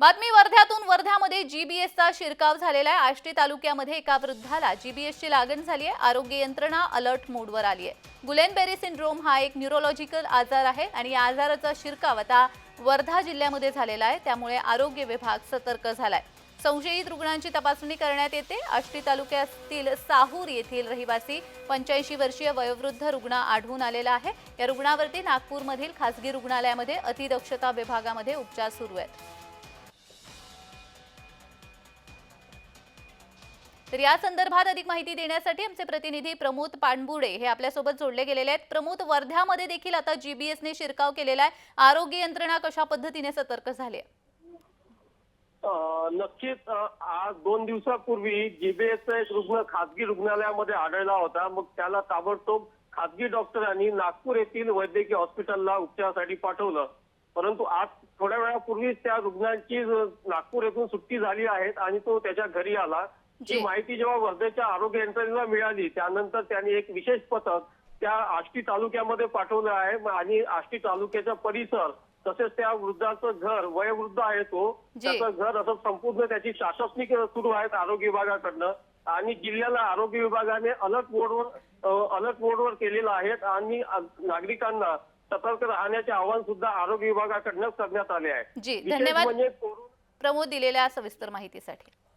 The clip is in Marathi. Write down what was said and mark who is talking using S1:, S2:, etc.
S1: बातमी वर्ध्यातून. वर्ध्यामध्ये जीबीएसचा शिरकाव झालेला आहे. आष्टी तालुक्यामध्ये एका वृद्धाला जीबीएसची लागण झाली आहे. आरोग्य यंत्रणा अलर्ट मोडवर आली आहे. गुलेनबेरी सिंड्रोम हा एक न्यूरोलॉजिकल आजार आहे आणि या आजाराचा शिरकाव आता वर्धा जिल्ह्यामध्ये झालेला आहे. त्यामुळे आरोग्य विभाग सतर्क झालाय. संशयित रुग्णांची तपासणी करण्यात येते. आष्टी तालुक्यातील साहूर येथील रहिवासी पंच्याऐंशी वर्षीय वयोवृद्ध रुग्ण आढळून आलेला आहे. या रुग्णावरती नागपूरमधील खासगी रुग्णालयामध्ये अतिदक्षता विभागामध्ये उपचार सुरू आहेत. तर या संदर्भात अधिक माहिती देण्यासाठी आमचे प्रतिनिधी प्रमोद पाणबुडे हे आपल्यासोबत जोडले गेलेले आहेत. प्रमोद वर्ध्यामध्ये देखील आता जीबीएसने शिरकाव केलेला आहे. आरोग्य यंत्रणा कशा पद्धतीने सतर्क झाली आहे?
S2: नक्कीच आज दोन दिवसापूर्वी जीबीएसचा एक रुग्ण खासगी रुग्णालयामध्ये आढळला होता. मग त्याला ताबडतोब खासगी डॉक्टरांनी नागपूर येथील वैद्यकीय हॉस्पिटलला उपचारासाठी पाठवलं. परंतु आज थोड्या वेळापूर्वीच त्या रुग्णांची नागपूर येथून सुट्टी झाली आहे आणि तो त्याच्या घरी आला. ही माहिती जेव्हा वर्धेच्या आरोग्य यंत्रणेला मिळाली त्यानंतर त्यांनी एक विशेष पथक त्या आष्टी तालुक्यामध्ये पाठवलं आहे. आणि आष्टी तालुक्याचा परिसर तसेच त्या वृद्धाचं घर वयोवृद्ध आहे तो. त्याचं घर असं संपूर्ण त्याची शासपणी सुरू आहेत आरोग्य विभागाकडनं. आणि जिल्ह्याला आरोग्य विभागाने अलर्ट मोडवर अलर्ट मोडवर केलेलं आहे आणि नागरिकांना सतर्क राहण्याचे आवाहन सुद्धा आरोग्य विभागाकडनं करण्यात आले आहे. म्हणजे
S1: प्रमोद दिलेल्या सविस्तर माहितीसाठी.